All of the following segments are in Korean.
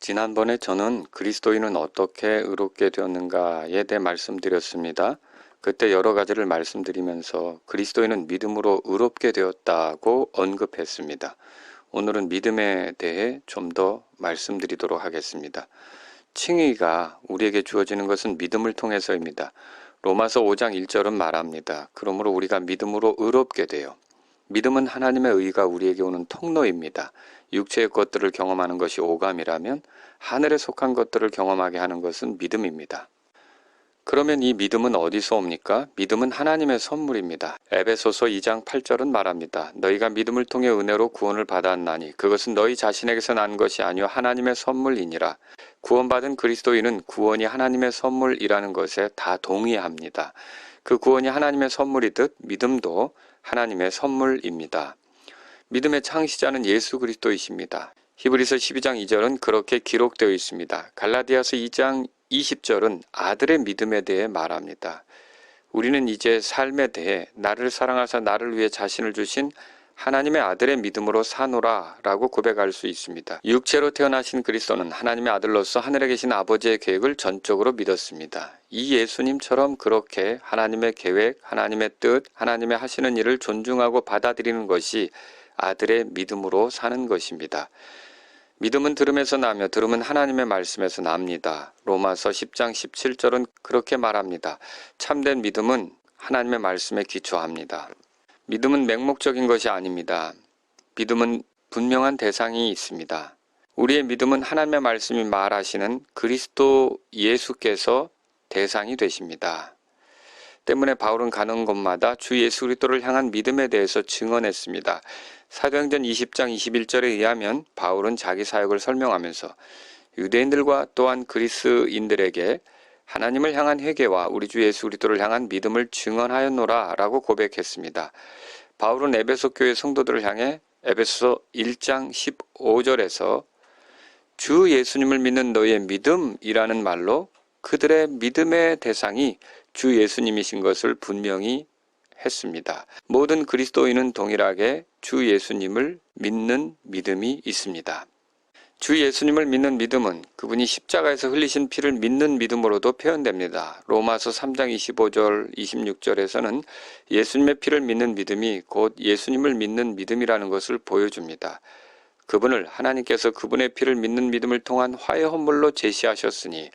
지난번에 저는 그리스도인은 어떻게 의롭게 되었는가에 대해 말씀드렸습니다. 그때 여러 가지를 말씀드리면서 그리스도인은 믿음으로 의롭게 되었다고 언급했습니다. 오늘은 믿음에 대해 좀 더 말씀드리도록 하겠습니다. 칭의가 우리에게 주어지는 것은 믿음을 통해서입니다. 로마서 5장 1절은 말합니다. 그러므로 우리가 믿음으로 의롭게 돼요. 믿음은 하나님의 의가 우리에게 오는 통로입니다. 육체의 것들을 경험하는 것이 오감이라면 하늘에 속한 것들을 경험하게 하는 것은 믿음입니다. 그러면 이 믿음은 어디서 옵니까? 믿음은 하나님의 선물입니다. 에베소서 2장 8절은 말합니다. 너희가 믿음을 통해 은혜로 구원을 받았나니 그것은 너희 자신에게서 난 것이 아니요 하나님의 선물이니라. 구원받은 그리스도인은 구원이 하나님의 선물이라는 것에 다 동의합니다. 그 구원이 하나님의 선물이듯 믿음도 하나님의 선물입니다. 믿음의 창시자는 예수 그리스도이십니다. 히브리서 12장 2절은 그렇게 기록되어 있습니다. 갈라디아서 2장 20절은 아들의 믿음에 대해 말합니다. 우리는 이제 삶에 대해 나를 사랑하사 나를 위해 자신을 주신 하나님의 아들의 믿음으로 사노라 라고 고백할 수 있습니다. 육체로 태어나신 그리스도는 하나님의 아들로서 하늘에 계신 아버지의 계획을 전적으로 믿었습니다. 이 예수님처럼 그렇게 하나님의 계획, 하나님의 뜻, 하나님의 하시는 일을 존중하고 받아들이는 것이 아들의 믿음으로 사는 것입니다. 믿음은 들음에서 나며 들음은 하나님의 말씀에서 납니다. 로마서 10장 17절은 그렇게 말합니다. 참된 믿음은 하나님의 말씀에 기초합니다. 믿음은 맹목적인 것이 아닙니다. 믿음은 분명한 대상이 있습니다. 우리의 믿음은 하나님의 말씀이 말하시는 그리스도 예수께서 대상이 되십니다. 때문에 바울은 가는 곳마다 주 예수 그리스도를 향한 믿음에 대해서 증언했습니다. 사도행전 20장 21절에 의하면 바울은 자기 사역을 설명하면서 유대인들과 또한 그리스인들에게 하나님을 향한 회개와 우리 주 예수 그리스도를 향한 믿음을 증언하였노라라고 고백했습니다. 바울은 에베소 교회 성도들을 향해 에베소 1장 15절에서 주 예수님을 믿는 너의 믿음이라는 말로 그들의 믿음의 대상이 주 예수님이신 것을 분명히 했습니다. 모든 그리스도인은 동일하게 주 예수님을 믿는 믿음이 있습니다. 주 예수님을 믿는 믿음은 그분이 십자가에서 흘리신 피를 믿는 믿음으로도 표현됩니다. 로마서 3장 25절, 26절에서는 예수님의 피를 믿는 믿음이 곧 예수님을 믿는 믿음이라는 것을 보여줍니다. 그분을 하나님께서 그분의 피를 믿는 믿음을 통한 화해 헌물로 제시하셨으니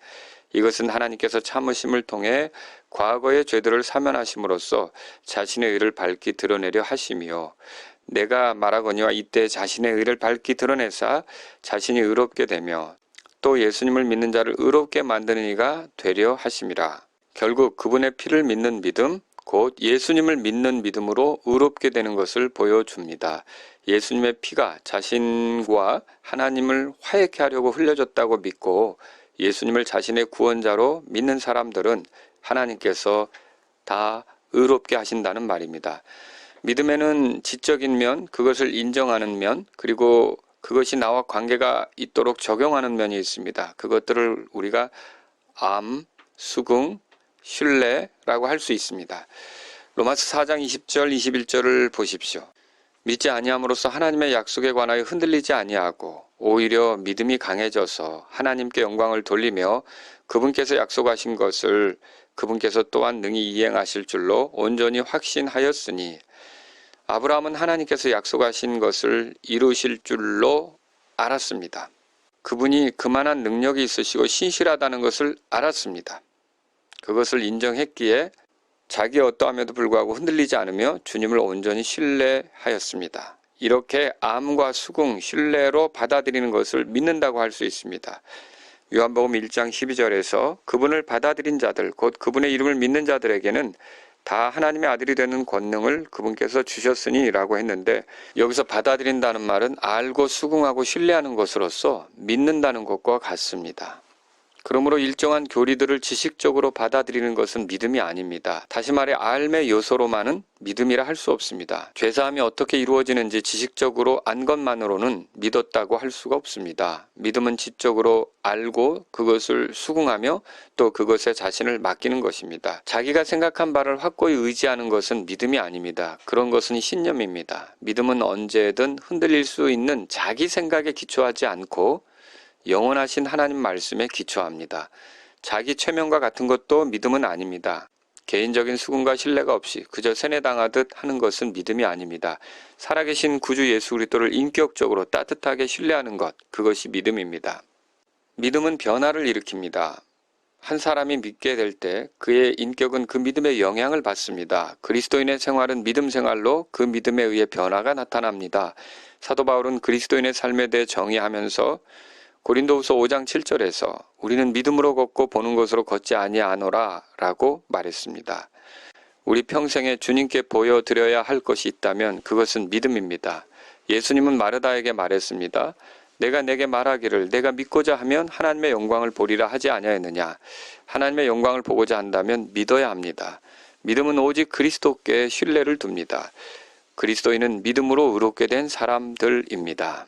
이것은 하나님께서 참으심을 통해 과거의 죄들을 사면하심으로써 자신의 의를 밝히 드러내려 하심이요. 내가 말하거니와 이때 자신의 의를 밝히 드러내사 자신이 의롭게 되며 또 예수님을 믿는 자를 의롭게 만드는 이가 되려 하심이라. 결국 그분의 피를 믿는 믿음, 곧 예수님을 믿는 믿음으로 의롭게 되는 것을 보여줍니다. 예수님의 피가 자신과 하나님을 화해케 하려고 흘려졌다고 믿고 예수님을 자신의 구원자로 믿는 사람들은 하나님께서 다 의롭게 하신다는 말입니다. 믿음에는 지적인 면, 그것을 인정하는 면, 그리고 그것이 나와 관계가 있도록 적용하는 면이 있습니다. 그것들을 우리가 암, 수긍, 신뢰라고 할 수 있습니다. 로마서 4장 20절, 21절을 보십시오. 믿지 아니함으로써 하나님의 약속에 관하여 흔들리지 아니하고 오히려 믿음이 강해져서 하나님께 영광을 돌리며 그분께서 약속하신 것을 그분께서 또한 능히 이행하실 줄로 온전히 확신하였으니 아브라함은 하나님께서 약속하신 것을 이루실 줄로 알았습니다. 그분이 그만한 능력이 있으시고 신실하다는 것을 알았습니다. 그것을 인정했기에 자기 어떠함에도 불구하고 흔들리지 않으며 주님을 온전히 신뢰하였습니다. 이렇게 암과 수긍, 신뢰로 받아들이는 것을 믿는다고 할 수 있습니다. 요한복음 1장 12절에서 그분을 받아들인 자들, 곧 그분의 이름을 믿는 자들에게는 다 하나님의 아들이 되는 권능을 그분께서 주셨으니라고 했는데 여기서 받아들인다는 말은 알고 수긍하고 신뢰하는 것으로서 믿는다는 것과 같습니다. 그러므로 일정한 교리들을 지식적으로 받아들이는 것은 믿음이 아닙니다. 다시 말해 알의 요소로만은 믿음이라 할 수 없습니다. 죄사함이 어떻게 이루어지는지 지식적으로 안 것만으로는 믿었다고 할 수가 없습니다. 믿음은 지적으로 알고 그것을 수긍하며 또 그것에 자신을 맡기는 것입니다. 자기가 생각한 바를 확고히 의지하는 것은 믿음이 아닙니다. 그런 것은 신념입니다. 믿음은 언제든 흔들릴 수 있는 자기 생각에 기초하지 않고 영원하신 하나님 말씀에 기초합니다. 자기 최면과 같은 것도 믿음은 아닙니다. 개인적인 수긍과 신뢰가 없이 그저 세뇌당하듯 하는 것은 믿음이 아닙니다. 살아계신 구주 예수 그리스도를 인격적으로 따뜻하게 신뢰하는 것, 그것이 믿음입니다. 믿음은 변화를 일으킵니다. 한 사람이 믿게 될 때 그의 인격은 그 믿음의 영향을 받습니다. 그리스도인의 생활은 믿음 생활로 그 믿음에 의해 변화가 나타납니다. 사도 바울은 그리스도인의 삶에 대해 정의하면서 고린도후서 5장 7절에서 우리는 믿음으로 걷고 보는 것으로 걷지 아니하노라라고 말했습니다. 우리 평생에 주님께 보여드려야 할 것이 있다면 그것은 믿음입니다. 예수님은 마르다에게 말했습니다. 내가 내게 말하기를 내가 믿고자 하면 하나님의 영광을 보리라 하지 아니하였느냐. 하나님의 영광을 보고자 한다면 믿어야 합니다. 믿음은 오직 그리스도께 신뢰를 둡니다. 그리스도인은 믿음으로 의롭게 된 사람들입니다.